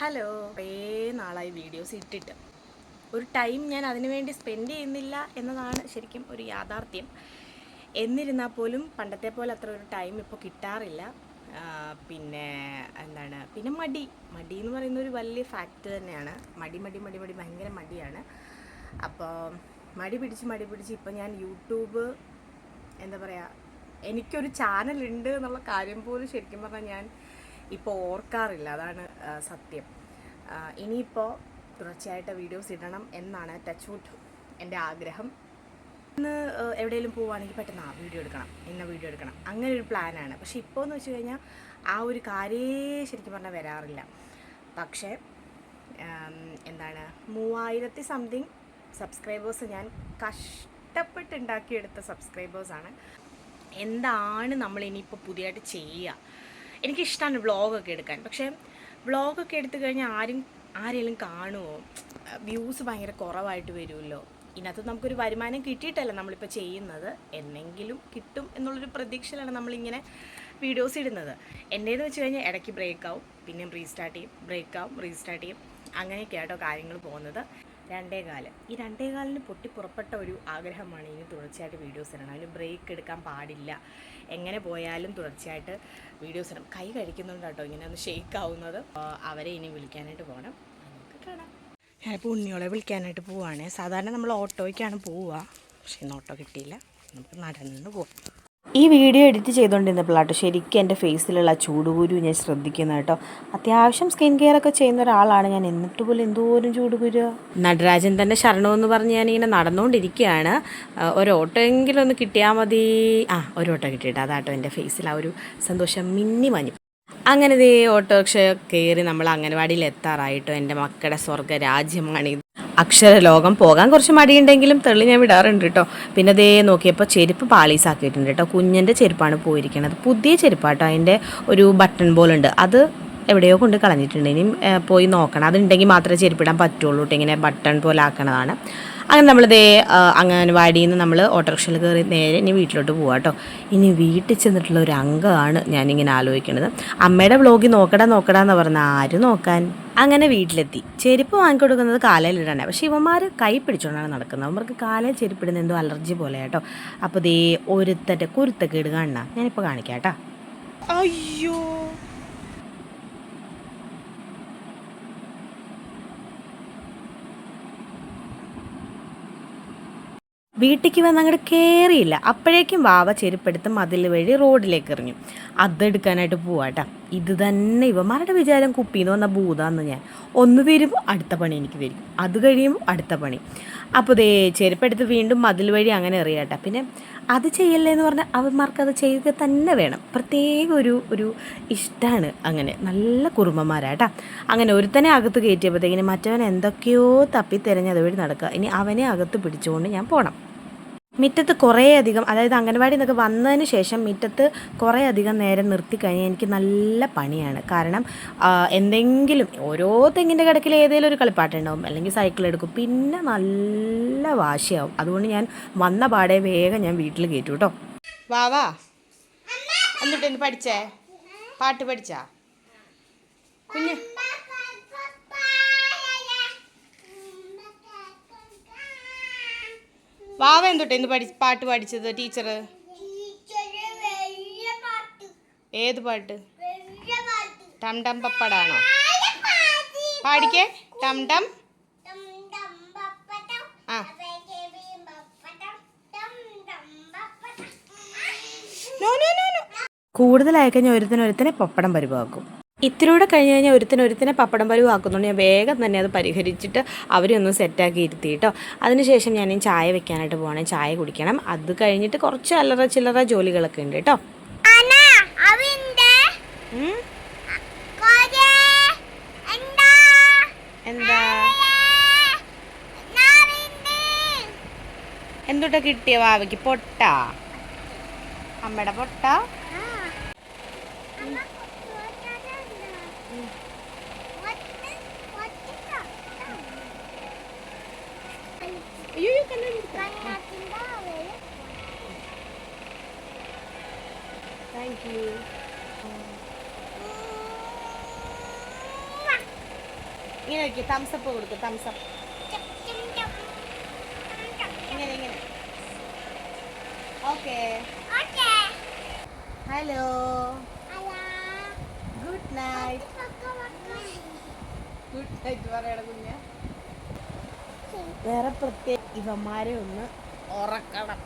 Hello കുറേ നാളായി videos ഇട്ടിട്ട്. ഒരു ടൈം ഞാൻ അതിനുവേണ്ടി സ്പെൻഡ് ചെയ്യുന്നില്ല എന്നതാണ് ശരിക്കും ഒരു യാഥാർത്ഥ്യം. എന്നിരുന്നാൽ പോലും പണ്ടത്തെ പോലെ അത്ര ഒരു ടൈം ഇപ്പോൾ കിട്ടാറില്ല. പിന്നെ എന്താണ് പിന്നെ മടി. മടി എന്ന് പറയുന്ന ഒരു വലിയ ഫാക്റ്റ് തന്നെയാണ്. മടി മടി മടി മടി ഭയങ്കര മടിയാണ്. അപ്പോൾ മടി പിടിച്ച് മടി പിടിച്ച് ഇപ്പം ഞാൻ യൂട്യൂബ് എന്താ പറയുക എനിക്കൊരു ചാനലുണ്ട് എന്നുള്ള കാര്യം പോലും ശരിക്കും പറഞ്ഞാൽ ഞാൻ ഇപ്പോൾ ഓർക്കാറില്ല അതാണ് സത്യം. ഇനിയിപ്പോൾ തുടർച്ചയായിട്ട് വീഡിയോസ് ഇടണം എന്നാണ് ടച്ച് വുഡ് എന്റെ ആഗ്രഹം. ഇന്ന് എവിടെയെങ്കിലും പോവുകയാണെങ്കിൽ പെട്ടെന്ന് ആ വീഡിയോ എടുക്കണം ഇന്ന വീഡിയോ എടുക്കണം. അങ്ങനെ ഒരു പ്ലാനാണ് പക്ഷേ ഇപ്പോൾ എന്ന് വെച്ച് കഴിഞ്ഞാൽ ആ ഒരു കാര്യേ ശരിക്കും പറഞ്ഞാൽ വരാറില്ല. പക്ഷേ എന്താണ് മൂവായിരത്തി സംതിങ് സബ്സ്ക്രൈബേഴ്സ് ഞാൻ കഷ്ടപ്പെട്ടുണ്ടാക്കിയെടുത്ത സബ്സ്ക്രൈബേഴ്സാണ് എന്താണ് നമ്മൾ ഇനിയിപ്പോൾ പുതിയതായിട്ട് ചെയ്യുക? എനിക്കിഷ്ടമാണ് വ്ളോഗൊക്കെ എടുക്കാൻ. പക്ഷേ വ്ളോഗൊക്കെ എടുത്തു കഴിഞ്ഞാൽ ആരും ആരെങ്കിലും കാണുമോ വ്യൂസ് ഭയങ്കര കുറവായിട്ട് വരുമല്ലോ. ഇതിനകത്ത് നമുക്കൊരു വരുമാനം കിട്ടിയിട്ടല്ല നമ്മളിപ്പോൾ ചെയ്യുന്നത്. എന്നെങ്കിലും കിട്ടും എന്നുള്ളൊരു പ്രതീക്ഷയിലാണ് നമ്മളിങ്ങനെ വീഡിയോസ് ഇടുന്നത്. എന്റേന്ന് വെച്ച് കഴിഞ്ഞാൽ ഇടയ്ക്ക് ബ്രേക്ക് ആവും പിന്നെയും റീസ്റ്റാർട്ട് ചെയ്യും. ബ്രേക്ക് ആവും റീസ്റ്റാർട്ട് ചെയ്യും. അങ്ങനെയൊക്കെ ആട്ടോ കാര്യങ്ങൾ പോകുന്നത്. രണ്ടേ കാൽ ഈ രണ്ടേ കാലിന് പൊട്ടി പുറപ്പെട്ട ഒരു ആഗ്രഹമാണ് ഇനി തുടർച്ചയായിട്ട് വീഡിയോസ് ഇടണം. അതിന് ബ്രേക്ക് എടുക്കാൻ പാടില്ല. എങ്ങനെ പോയാലും തുടർച്ചയായിട്ട് വീഡിയോസ് ഇടണം. കൈ കഴിക്കുന്നുണ്ട് കേട്ടോ ഇങ്ങനെ ഒന്ന് ഷെയ്ക്ക് ആവുന്നത്. അവരെ ഇനി വിളിക്കാനായിട്ട് പോകണം. നമുക്ക് കാണാം. ഞാനിപ്പോൾ ഉണ്ണിയോളെ വിളിക്കാനായിട്ട് പോവുകയാണ് സാധാരണ നമ്മൾ ഓട്ടോയ്ക്കാണ് പോവുക. പക്ഷേ ഇന്ന് ഓട്ടോ കിട്ടിയില്ല. നമുക്ക് നടന്നു പോവാം. ഈ വീഡിയോ എഡിറ്റ് ചെയ്തുകൊണ്ടിരുന്നപ്പോൾ കേട്ടോ ശരിക്കും എന്റെ ഫേസിലുള്ള ചൂടുകുരു ഞാൻ ശ്രദ്ധിക്കുന്നത് കേട്ടോ. അത്യാവശ്യം സ്കിൻ കെയർ ഒക്കെ ചെയ്യുന്ന ഒരാളാണ് ഞാൻ. എന്നിട്ട് പോലും എന്തോരം ചൂടുകുരു. നടരാജൻ തന്നെ ശരണമെന്ന് പറഞ്ഞ് ഞാനിങ്ങനെ നടന്നുകൊണ്ടിരിക്കുകയാണ്. ഒരു ഓട്ടോ എങ്കിലും ഒന്ന് കിട്ടിയാൽ മതി. ആ ഒരു ഓട്ടോ കിട്ടിയിട്ട് അതാട്ടോ എന്റെ ഫേസിൽ ആ ഒരു സന്തോഷം മിന്നി മഞ്ഞു. അങ്ങനെ ദേ ഓട്ടോറിക്ഷ കയറി നമ്മൾ അംഗനവാടിയിൽ എത്താറായിട്ടോ. എന്റെ മക്കളുടെ സ്വർഗ രാജ്യമാണിത് അക്ഷരലോകം പോകാൻ കുറച്ച് മടിയുണ്ടെങ്കിലും തെളി ഞാൻ വിടാറുണ്ട് കേട്ടോ. പിന്നെ ദേ നോക്കിയപ്പോൾ ചെരുപ്പ് പാളീസാക്കിയിട്ടുണ്ട് കേട്ടോ. കുഞ്ഞിന്റെ ചെരുപ്പാണ് പോയിരിക്കുന്നത് പുതിയ ചെരുപ്പാട്ടോ. അതിന്റെ ഒരു ബട്ടൺ പോലുണ്ട് അത് എവിടെയോ കൊണ്ട് കളഞ്ഞിട്ടുണ്ട്. ഇനിയും പോയി നോക്കണം. അതുണ്ടെങ്കിൽ മാത്രമേ ചെരുപ്പിടാൻ പറ്റുള്ളൂ കേട്ടോ. ഇങ്ങനെ ബട്ടൺ പോലെ ആക്കണതാണ്. അങ്ങനെ നമ്മൾ ദേ അംഗനവാടിയിൽ നിന്ന് നമ്മൾ ഓട്ടോറിക്ഷയിൽ കയറി നേരെ ഇനി വീട്ടിലോട്ട് പോവാം കേട്ടോ ഇനി വീട്ടിൽ ചെന്നിട്ടുള്ള ഒരു അംഗമാണ് ഞാനിങ്ങനെ ആലോചിക്കുന്നത് അമ്മയുടെ വ്ളോഗിൽ നോക്കടാ നോക്കടാ എന്ന് പറഞ്ഞ ആര് നോക്കാൻ? അങ്ങനെ വീട്ടിലെത്തി. ചെരുപ്പ് വാങ്ങിക്കൊടുക്കുന്നത് കാലയിലിടാണ് പക്ഷേ ഇവന്മാർ കൈ പിടിച്ചുകൊണ്ടാണ് നടക്കുന്നത്. അവർക്ക് കാലയിൽ ചെരുപ്പിടുന്ന എന്തോ അലർജി പോലെ കേട്ടോ അപ്പോൾ ദേ ഒരുത്തന്റെ കുരുത്തൊക്കെ ഇടുക കാണാ ഞാനിപ്പോൾ കാണിക്കാം കേട്ടോ അയ്യോ. വീട്ടിലേക്ക് വന്ന് അങ്ങോട്ട് കയറിയില്ല അപ്പോഴേക്കും വാവ ചെരുപ്പെടുത്ത് മതിൽ വഴി റോഡിലേക്ക് എറിഞ്ഞു. അതെടുക്കാനായിട്ട് പോവാട്ടാ. ഇത് തന്നെ ഇവന്മാരുടെ വിചാരം കുപ്പിന്ന് വന്ന ഭൂതാന്ന് ഞാൻ. ഒന്ന് തരും അടുത്ത പണി എനിക്ക് തരും. അത് കഴിയും അടുത്ത പണി. അപ്പോൾ ദേ ചെരുപ്പെടുത്ത് വീണ്ടും മതിൽ വഴി അങ്ങനെ എറിയാട്ടാ. പിന്നെ അത് ചെയ്യല്ലേ എന്ന് പറഞ്ഞാൽ അവന്മാർക്ക് അത് ചെയ്യുക തന്നെ വേണം. പ്രത്യേക ഒരു ഒരു ഇഷ്ടമാണ് അങ്ങനെ. നല്ല കുറുമ്പന്മാരാട്ടാ. അങ്ങനെ ഒരുത്തനെ അകത്ത് കയറ്റിയപ്പോഴത്തേക്കിന് മറ്റവൻ എന്തൊക്കെയോ തപ്പി തിരഞ്ഞ് അതുവഴി നടക്കുക. ഇനി അവനെ അകത്ത് പിടിച്ചുകൊണ്ട് ഞാൻ പോകണം മുറ്റത്ത് കുറേയധികം അതായത് അംഗൻവാടി നിന്നൊക്കെ വന്നതിന് ശേഷം മുറ്റത്ത് കുറേയധികം നേരം നിർത്തി കഴിഞ്ഞാൽ എനിക്ക് നല്ല പണിയാണ്. കാരണം എന്തെങ്കിലും ഓരോ തെങ്ങിന്റെ കിടക്കിൽ ഏതെങ്കിലും ഒരു കളിപ്പാട്ടുണ്ടാവും അല്ലെങ്കിൽ സൈക്കിൾ എടുക്കും പിന്നെ നല്ല വാശിയാവും. അതുകൊണ്ട് ഞാൻ വന്ന പാടെ വേഗം ഞാൻ വീട്ടിൽ കയറ്റു കേട്ടോ വാ എന്നിട്ട് പഠിച്ചേ? പാട്ട് പഠിച്ചാ? കുഞ്ഞ് വാവ എന്തൊട്ടെ ഇന്ന് പഠി പാട്ട് പഠിച്ചത് ടീച്ചർ ഏത് പാട്ട്? ടം ടം പപ്പടാണോ? പാടിക്കേ. ടം ടം. ആ. കൂടുതലായി കഴിഞ്ഞാൽ ഒരുത്തിനൊരുത്തിനെ ഒരുത്തനെ പപ്പടം. പരിവാക്കും ഇത്തിരൂടെ കഴിഞ്ഞ് കഴിഞ്ഞാൽ ഒരുത്തിന് ഒരുത്തിനെ പപ്പടം പരിവാക്കുന്നുണ്ട് ഞാൻ വേഗം തന്നെ അത് പരിഹരിച്ചിട്ട് അവരെ ഒന്ന് സെറ്റാക്കി ഇരുത്തി കേട്ടോ അതിനുശേഷം ഞാൻ ചായ വെക്കാനായിട്ട് പോകണേ ചായ കുടിക്കണം. അത് കഴിഞ്ഞിട്ട് കുറച്ച് അല്ലറ ചില്ലറ ജോലികളൊക്കെ ഉണ്ട് കേട്ടോ? എന്താ? എന്തുട്ടാ കിട്ടിയ വാവയ്ക്ക്? പൊട്ട. അമ്മയുടെ പൊട്ട. താങ്ക് യു ഇങ്ങനെ വെക്ക് തംസപ്പ് കൊടുക്കും തംസപ്പ് ഇങ്ങനെ ഇങ്ങനെ. Okay hello good night good night പറയണ കുഞ്ഞ. വേറെ പ്രത്യേക ഇവന്മാരെ ഒന്ന് ഉറക്കണം